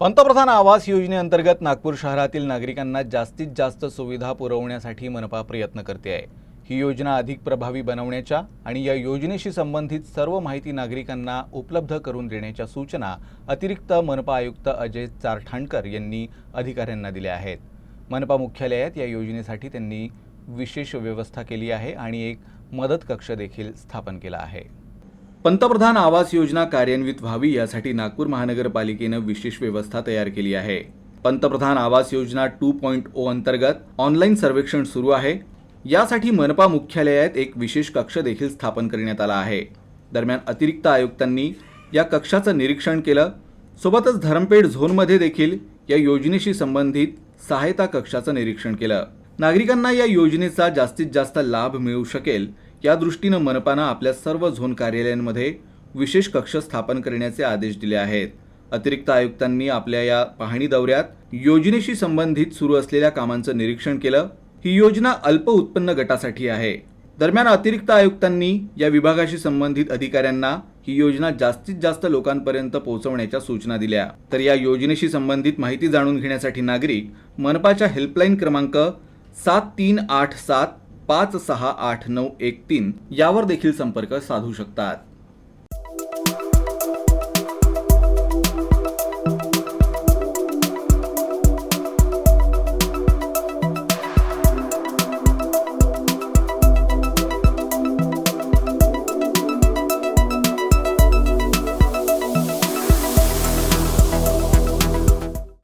पंतप्रधान आवास योजनेअंतर्गत नागपूर शहरातील नागरिकांना जास्तीत जास्त सुविधा पुरवण्यासाठी मनपा प्रयत्न करते आहे. ही योजना अधिक प्रभावी बनवण्याच्या आणि या योजनेशी संबंधित सर्व माहिती नागरिकांना उपलब्ध करून देण्याच्या सूचना अतिरिक्त मनपा आयुक्त अजय चारठाणकर यांनी अधिकाऱ्यांना दिल्या आहेत. मनपा मुख्यालयात या योजनेसाठी त्यांनी विशेष व्यवस्था केली आहे आणि एक मदत कक्ष देखील स्थापन केला आहे. पंतप्रधान आवास योजना कार्यान्वित व्हावी यासाठी नागपूर महानगरपालिकेनं विशेष व्यवस्था तयार केली आहे. पंतप्रधान Awas Yojana two point O अंतर्गत ऑनलाईन सर्वेक्षण सुरू आहे. यासाठी मनपा मुख्यालयात एक विशेष कक्ष देखील स्थापन करण्यात आला आहे. दरम्यान अतिरिक्त आयुक्तांनी या कक्षाचं निरीक्षण केलं. सोबतच धरमपेठ झोनमध्ये देखील या योजनेशी संबंधित सहायता कक्षाचं निरीक्षण केलं. नागरिकांना या योजनेचा जास्तीत जास्त लाभ मिळू शकेल या दृष्टीनं मनपानं आपल्या सर्व झोन कार्यालयांमध्ये विशेष कक्ष स्थापन करण्याचे आदेश दिले आहेत. अतिरिक्त आयुक्तांनी आपल्या या पाहणी दौऱ्यात योजनेशी संबंधित सुरू असलेल्या कामांचं निरीक्षण केलं. ही योजना अल्प उत्पन्न गटासाठी आहे. दरम्यान अतिरिक्त आयुक्तांनी या विभागाशी संबंधित अधिकाऱ्यांना ही योजना जास्तीत जास्त लोकांपर्यंत पोहोचवण्याच्या सूचना दिल्या. तर या योजनेशी संबंधित माहिती जाणून घेण्यासाठी नागरिक मनपाच्या हेल्पलाईन क्रमांक सात तीन आठ सात पाच सहा आठ नऊ एक तीन यावर देखील संपर्क साधू शकतात.